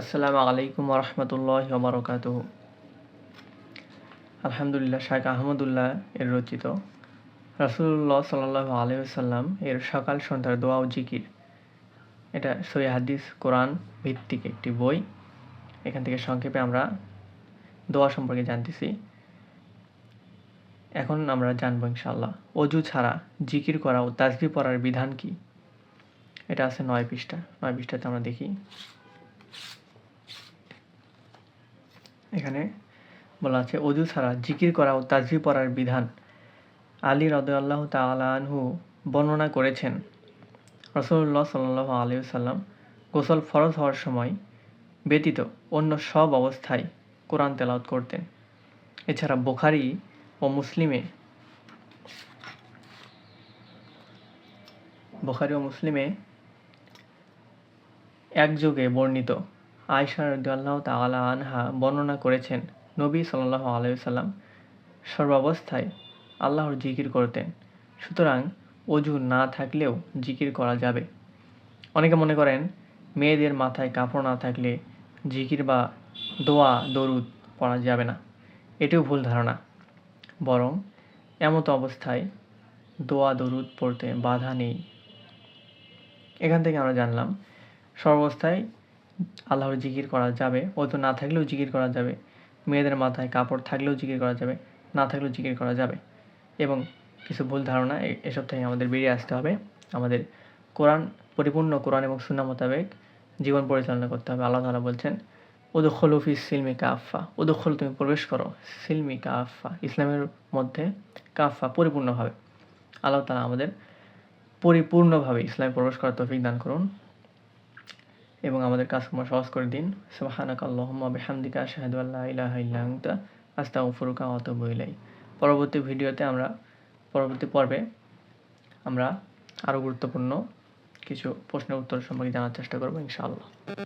আসসালামু আলাইকুম রহমতুল্লাহ বরকাত আলহামদুলিল্লাহ শাহ আহমদুল্লাহ এর রচিত। রাসুল্লাহ সাল্লাহ আলহাম এর সকাল সন্ধ্যার দোয়া ও জিকির। এটা সই হাদিস, কোরআন ভিত্তিক একটি বই। এখান থেকে সংক্ষেপে আমরা দোয়া সম্পর্কে জানতেছি। এখন আমরা জানব ইনশাল্লাহ অজু ছাড়া জিকির করা ও তাজবি পড়ার বিধান কি? এটা আছে নয় পৃষ্ঠা, নয় পৃষ্ঠাতে আমরা দেখি। এখানে বলা আছে, অজু ছাড়া জিকির করা ও তাজবি পড়ার বিধান আলী রদুল্লাহ তালা আনহু বর্ণনা করেছেন। রসুল্লাহ সাল্লাহ আলী সাল্লাম গোসল ফরজ হওয়ার সময় ব্যতীত অন্য সব অবস্থায় কোরআন তেলাওত করতেন। এছাড়া বোখারি ও মুসলিমে বোখারি ও মুসলিমে একযোগে বর্ণিত। আয়সা রদিয়াল্লাহ তালা আনহা বর্ণনা করেছেন, নবী সাল্লাহ আলাইসাল্লাম সর্বাবস্থায় আল্লাহর জিকির করতেন। সুতরাং অজু না থাকলেও জিকির করা যাবে। অনেকে মনে করেন, মেয়েদের মাথায় কাপড় না থাকলে জিকির বা দোয়া, দরুদ পড়া যাবে না। এটিও ভুল ধারণা। বরং এমতো অবস্থায় দোয়া, দরুদ পড়তে বাধা নেই। এখান থেকে আমরা জানলাম, সর্বাবস্থায় আল্লাহর জিকির করা যাবে। অজু না থাকলেও জিকির করা যাবে। মেয়েদের মাথায় কাপড় থাকলেও জিকির করা যাবে। না থাকলেও জিকির করা যাবে। এবং কিছু ভুল ধারণা এসব থেকে আমাদের বেরিয়ে আসতে হবে। আমাদের কোরআন, পরিপূর্ণ কোরআন এবং সুন্না মোতাবেক জীবন পরিচালনা করতে হবে। আল্লাহ তালা বলছেন, উদুখল ফিস সিলমি কাফা উদুখল তুমি প্রবেশ করো। সিলমি কাফা ইসলামের মধ্যে কাফা পরিপূর্ণভাবে। আল্লাহ তালা আমাদের পরিপূর্ণভাবে ইসলামে প্রবেশ করার তৌফিক দান করুন। এবং আমাদের কাজকর্ম সহজ করে দিন। সুবহানাক আল্লাহম্মা বেহামদিকা আশহাদু ইলাহ ইলাহা ইল্লা আনতা, আস্তাগফিরুকা অত বইলাই পরবর্তী ভিডিওতে আমরা, পরবর্তী পর্বে আমরা আরও গুরুত্বপূর্ণ কিছু প্রশ্নের উত্তর সম্পর্কে জানার চেষ্টা করব ইনশাআল্লাহ।